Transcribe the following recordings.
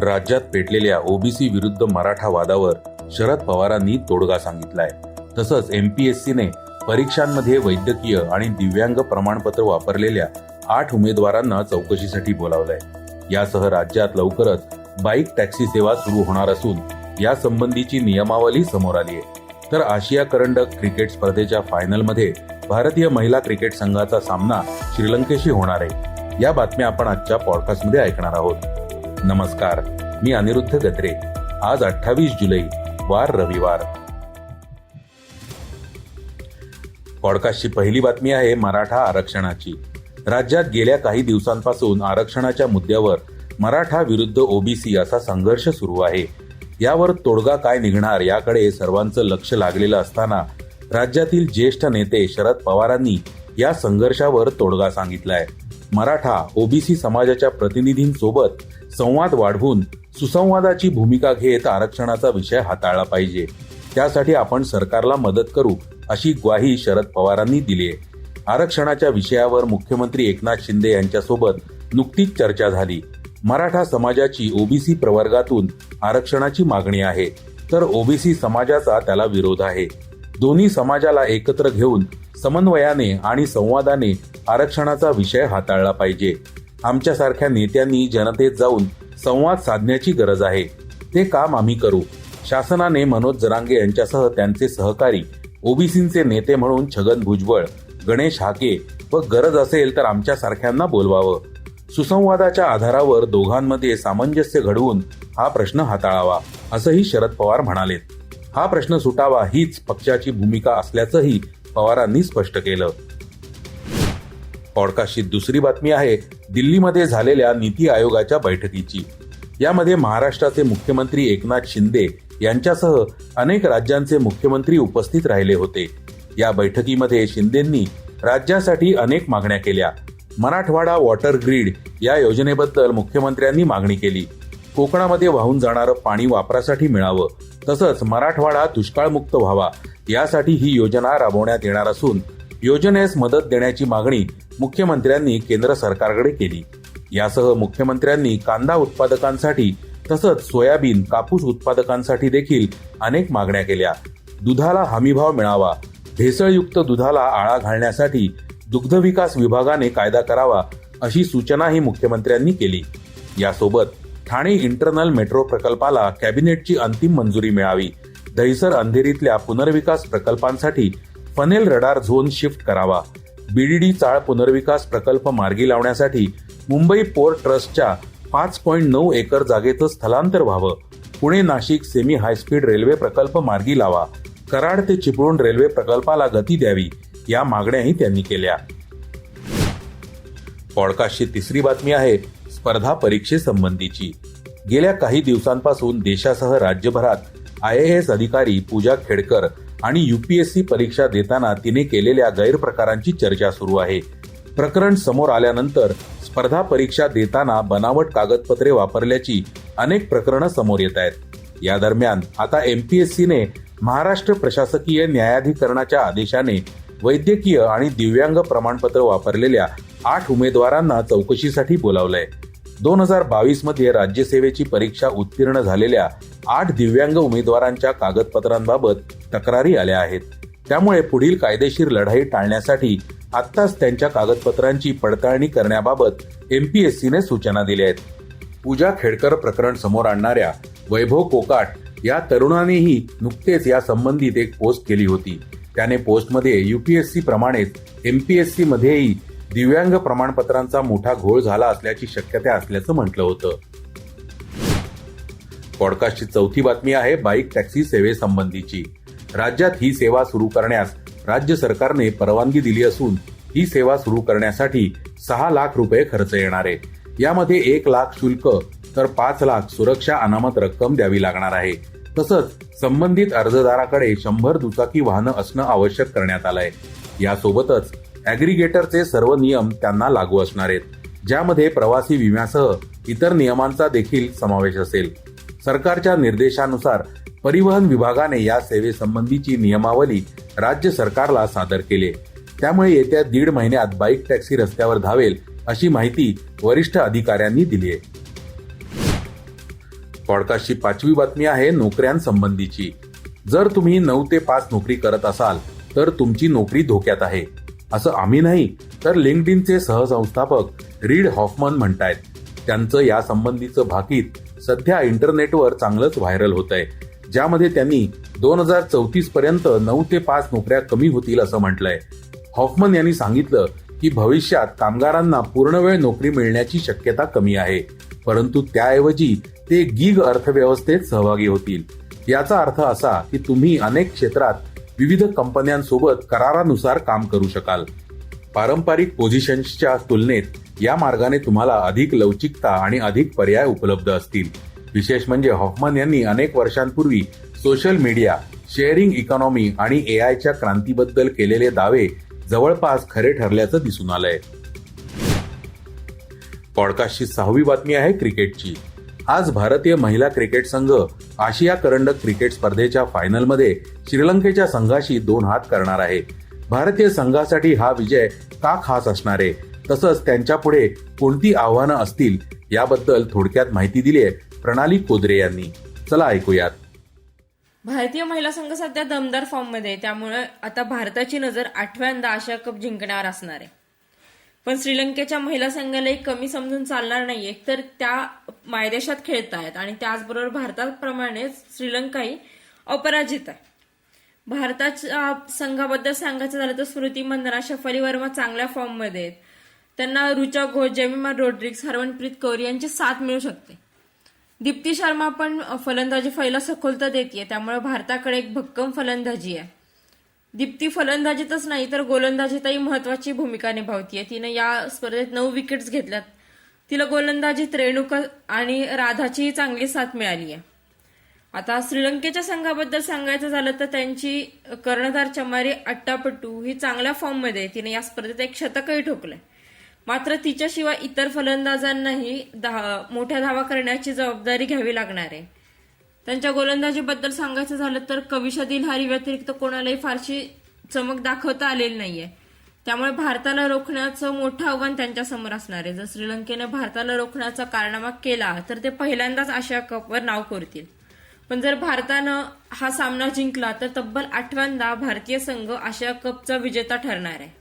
राज्यात पेटलेल्या ओबीसी विरुद्ध मराठा वादावर शरद पवारांनी तोडगा सांगितलाय. तसंच एमपीएससीने परीक्षांमध्ये वैद्यकीय आणि दिव्यांग प्रमाणपत्र वापरलेल्या आठ उमेदवारांना चौकशीसाठी बोलावलंय. यासह राज्यात लवकरच बाईक टॅक्सी सेवा सुरू होणार असून यासंबंधीची नियमावली समोर आली आहे. तर आशिया करंडक क्रिकेट स्पर्धेच्या फायनलमध्ये भारतीय महिला क्रिकेट संघाचा सामना श्रीलंकेशी होणार आहे. या बातम्या आपण आजच्या पॉडकास्टमध्ये ऐकणार आहोत. नमस्कार मी अनिरुद्ध गत्रे आज अठ्ठावीस जुलै वार रविवार. पॉडकास्टची पहिली बातमी आहे मराठा आरक्षणाची. राज्यात गेल्या काही दिवसांपासून आरक्षणाच्या मुद्द्यावर मराठा विरुद्ध ओबीसी असा संघर्ष सुरू आहे. यावर तोडगा काय निघणार याकडे सर्वांचं लक्ष लागलेलं असताना राज्यातील ज्येष्ठ नेते शरद पवारांनी या संघर्षावर तोडगा सांगितलाय. मराठा ओबीसी समाजाच्या प्रतिनिधींसोबत संवाद वाढवून सुसंवादाची भूमिका घेत आरक्षणाचा विषय हाताळला पाहिजे. त्यासाठी आपण सरकारला मदत करू अशी ग्वाही शरद पवारांनी दिली आहे. आरक्षणाच्या विषयावर मुख्यमंत्री एकनाथ शिंदे यांच्यासोबत नुकतीच चर्चा झाली. मराठा समाजाची ओबीसी प्रवर्गातून आरक्षणाची मागणी आहे. तर ओबीसी समाजाचा त्याला विरोध आहे. दोन्ही समाजाला एकत्र घेऊन समन्वयाने आणि संवादाने आरक्षणाचा विषय हाताळला पाहिजे. आमच्यासारख्या नेत्यांनी जनतेत जाऊन संवाद साधण्याची गरज आहे. ते काम आम्ही करू. शासनाने मनोज जरांगे यांच्यासह त्यांचे सहकारी ओबीसींचे नेते म्हणून छगन भुजबळ गणेश हाके व गरज असेल तर आमच्यासारख्यांना बोलवावं. सुसंवादाच्या आधारावर दोघांमध्ये सामंजस्य घडवून हा प्रश्न हाताळावा असंही शरद पवार म्हणालेत. हा प्रश्न सुटावा हीच पक्षाची भूमिका असल्याचंही पवारांनी स्पष्ट केलं. पॉडकास्टची दुसरी बातमी आहे दिल्लीमध्ये झालेल्या नीती आयोगाच्या बैठकीची. यामध्ये महाराष्ट्राचे मुख्यमंत्री एकनाथ शिंदे यांच्यासह अनेक राज्यांचे मुख्यमंत्री उपस्थित राहिले होते. या बैठकीमध्ये शिंदेंनी राज्यासाठी अनेक मागण्या केल्या. मराठवाडा वॉटर ग्रीड या योजनेबद्दल मुख्यमंत्र्यांनी मागणी केली. कोकणामध्ये वाहून जाणारं पाणी वापरासाठी मिळावं तसंच मराठवाडा दुष्काळमुक्त व्हावा यासाठी ही योजना राबवण्यात येणार असून योजनेस मदत देण्याची मागणी मुख्यमंत्र्यांनी केंद्र सरकारकडे केली. यासह मुख्यमंत्र्यांनी कांदा उत्पादकांसाठी तसंच सोयाबीन कापूस उत्पादकांसाठी देखील अनेक मागण्या केल्या. दुधाला हमीभाव मिळावा. भेसळयुक्त दुधाला आळा घालण्यासाठी दुग्ध विकास विभागाने कायदा करावा अशी सूचनाही मुख्यमंत्र्यांनी केली. यासोबत ठाणे इंटरनल मेट्रो प्रकल्पाला कॅबिनेटची अंतिम मंजुरी मिळावी. दहिसर अंधेरीतल्या पुनर्विकास प्रकल्पांसाठी फनेल रडार झोन शिफ्ट करावा. बीडीडी चाळ पुनर्विकास प्रकल्प मार्गी लावण्यासाठी मुंबई पोर्ट ट्रस्टच्या पाच पॉईंट नऊ एकर जागेचं स्थलांतर व्हावं. Pune Nashik semi high speed railway प्रकल्प मार्गी लावा. कराड ते चिपळूण रेल्वे प्रकल्पाला गती द्यावी या मागण्याही त्यांनी केल्या. पॉडकास्टची तिसरी बातमी आहे स्पर्धा परीक्षेसंबंधीची गेल्या काही दिवसांपासून देशासह राज्यभरात आय ए एस अधिकारी पूजा खेडकर आणि युपीएससी परीक्षा देताना तिने केलेल्या गैरप्रकारांची चर्चा सुरू आहे. प्रकरण समोर आल्यानंतर स्पर्धा परीक्षा देताना बनावट कागदपत्रे वापरल्याची अनेक प्रकरणं समोर येत आहेत. या दरम्यान आता एमपीएससीने महाराष्ट्र प्रशासकीय न्यायाधिकरणाच्या आदेशाने वैद्यकीय आणि दिव्यांग प्रमाणपत्र वापरलेल्या आठ उमेदवारांना चौकशीसाठी बोलावलंय. दोन हजार बावीसमध्ये राज्यसेवेची परीक्षा उत्तीर्ण झालेल्या आठ दिव्यांग उमेदवारांच्या कागदपत्रांबाबत तक्रारी आल्या आहेत. त्यामुळे पुढील कायदेशीर लढाई टाळण्यासाठी आत्ताच त्यांच्या कागदपत्रांची पडताळणी करण्याबाबत एमपीएससीने सूचना दिल्या आहेत. पूजा खेडकर प्रकरण समोर आणणाऱ्या वैभव कोकाट या तरुणानेही नुकतेच या संबंधित एक पोस्ट केली होती. त्याने पोस्टमध्ये युपीएससी प्रमाणेच एमपीएससी मध्येही दिव्यांग प्रमाणपत्रांचा मोठा घोळ झाला असल्याची शक्यता असल्याचं म्हटलं होतं. पॉडकास्टची चौथी बातमी आहे बाईक टॅक्सी सेवेसंबंधीची राज्यात ही सेवा सुरू करण्यास राज्य सरकारने परवानगी दिली असून ही सेवा सुरू करण्यासाठी सहा लाख रुपये खर्च येणार आहे. यामध्ये एक लाख शुल्क तर पाच लाख सुरक्षा अनामत रक्कम द्यावी लागणार आहे. तसंच संबंधित अर्जदाराकडे शंभर दुचाकी वाहनं असणं आवश्यक करण्यात आलंय. यासोबतच अॅग्रिगेटरचे सर्व नियम त्यांना लागू असणार आहेत. ज्यामध्ये प्रवासी विम्यासह इतर नियमांचा देखील समावेश असेल. सरकारच्या निर्देशानुसार परिवहन विभागाने या सेवेसंबंधीची नियमावली राज्य सरकारला सादर केली. त्यामुळे येत्या दीड महिन्यात बाईक टॅक्सी रस्त्यावर धावेल अशी माहिती वरिष्ठ अधिकाऱ्यांनी दिली आहे पॉडकास्टची पाचवी बातमी आहे नोकऱ्यांसंबंधीची. जर तुम्ही नऊ ते पाच नोकरी करत असाल तर तुमची नोकरी धोक्यात आहे. असं आम्ही नाही तर लिंक्डइनचे सहसंस्थापक रीड हॉफमन म्हणतायत. त्यांचं या संबंधीचं भाकीत सध्या इंटरनेटवर चांगलंच व्हायरल होत आहे ज्यामध्ये त्यांनी दोन हजार चौतीस पर्यंत नऊ ते पाच नोकऱ्या कमी होतील असं म्हटलंय. हॉफमन यांनी सांगितलं की भविष्यात कामगारांना पूर्णवेळ नोकरी मिळण्याची शक्यता कमी आहे. परंतु त्याऐवजी ते गिग अर्थव्यवस्थेत सहभागी होतील. याचा अर्थ असा की तुम्ही अनेक क्षेत्रात विविध कंपन्यांसोबत करारानुसार काम करू शकाल. पारंपरिक पोझिशन्सच्या तुलनेत या मार्गाने तुम्हाला अधिक लवचिकता आणि अधिक पर्याय उपलब्ध असतील. विशेष म्हणजे हॉफमन यांनी अनेक वर्षांपूर्वी सोशल मीडिया शेअरिंग इकॉनॉमी आणि ए आयच्या क्रांतीबद्दल केलेले दावे जवळपास खरे ठरल्याचं दिसून आलंय. पॉडकास्टची सहावी बातमी आहे क्रिकेटची. आज भारतीय महिला क्रिकेट संघ आशिया करंडक क्रिकेट स्पर्धेच्या फायनलमध्ये श्रीलंकेच्या संघाशी दोन हात करणार आहे. भारतीय संघासाठी हा विजय का खास असणार आहे? तसंच त्यांच्यापुढे कोणती आव्हानं असतील? याबद्दल थोडक्यात माहिती दिली आहे प्रणाली कोदरे यांनी. चला ऐकूयात. भारतीय महिला संघ सध्या दमदार फॉर्ममध्ये मध्ये त्यामुळे आता भारताची नजर आठव्यांदा आशिया कप जिंकण्यावर असणार आहे. पण श्रीलंकेच्या महिला संघालाही कमी समजून चालणार नाही एकतर त्या मायदेशात खेळतायत आणि त्याचबरोबर भारताप्रमाणेच श्रीलंकाही अपराजित आहे. भारताच्या संघाबद्दल सांगायचं झालं तर स्मृती मंदना शफाली वर्मा चांगल्या फॉर्ममध्ये आहेत. त्यांना रुचा घोष जेमिमा रोड्रिक्स हरमनप्रीत कौर यांची साथ मिळू शकते. दीप्ती शर्मा पण फलंदाजी फैला सखोलता देते त्यामुळे भारताकडे एक भक्कम फलंदाजी आहे. दीप्ती फलंदाजीतच नाही तर गोलंदाजीतही महत्वाची भूमिका निभावतीये. तिने या स्पर्धेत नऊ विकेट्स घेतल्यात. तिला गोलंदाजीत रेणुका आणि राधाचीही चांगली साथ मिळाली आहे आता श्रीलंकेच्या संघाबद्दल सांगायचं झालं तर त्यांची कर्णधार चमारी अट्टापट्टू ही चांगल्या फॉर्ममध्ये आहे तिने या स्पर्धेत एक शतकही ठोकलंय. मात्र तिच्याशिवाय इतर फलंदाजांनाही दहा मोठ्या धावा करण्याची जबाबदारी घ्यावी लागणार आहे. त्यांच्या गोलंदाजीबद्दल सांगायचं झालं तर कविशा दिलहारी व्यतिरिक्त कोणालाही फारशी चमक दाखवता आलेली नाहीये. त्यामुळे भारताला रोखण्याचं मोठं आव्हान त्यांच्यासमोर असणार आहे. जर श्रीलंकेने भारताला रोखण्याचा कारनामा केला तर ते पहिल्यांदाच आशिया कपवर नाव कोरतील. पण जर भारतानं हा सामना जिंकला तर तब्बल आठव्यांदा भारतीय संघ आशिया कपचा विजेता ठरणार आहे.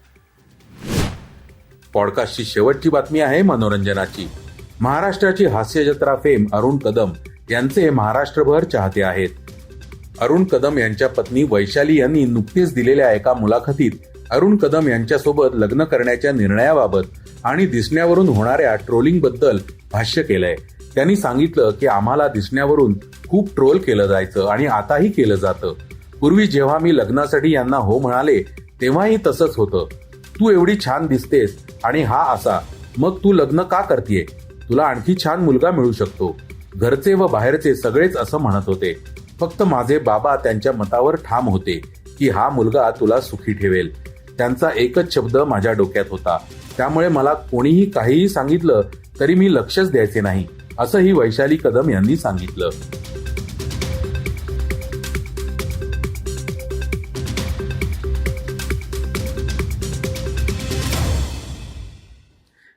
पॉडकास्टची शेवटची बातमी आहे मनोरंजनाची. महाराष्ट्राची हास्य जत्रा फेम अरुण कदम यांचे महाराष्ट्रभर चाहते आहेत. अरुण कदम यांच्या पत्नी वैशाली यांनी नुकतीच दिलेल्या एका मुलाखतीत अरुण कदम यांच्यासोबत लग्न करण्याच्या निर्णयाबाबत आणि दिसण्यावरून होणाऱ्या ट्रोलिंगबद्दल भाष्य केलंय. त्यांनी सांगितलं की आम्हाला दिसण्यावरून खूप ट्रोल केलं जायचं आणि आताही केलं जातं. पूर्वी जेव्हा मी लग्नासाठी यांना हो म्हणाले तेव्हाही तसंच होतं. तू एवढी छान दिसतेस आणि हा असा. मग तू लग्न का करतेय? तुला आणखी छान मुलगा मिळू शकतो. घरचे व बाहेरचे सगळेच असं म्हणत होते. फक्त माझे बाबा त्यांच्या मतावर ठाम होते की हा मुलगा तुला सुखी ठेवेल. त्यांचा एकच शब्द माझ्या डोक्यात होता. त्यामुळे मला कोणीही काहीही सांगितलं तरी मी लक्षच द्यायचे नाही असंही वैशाली कदम यांनी सांगितलं.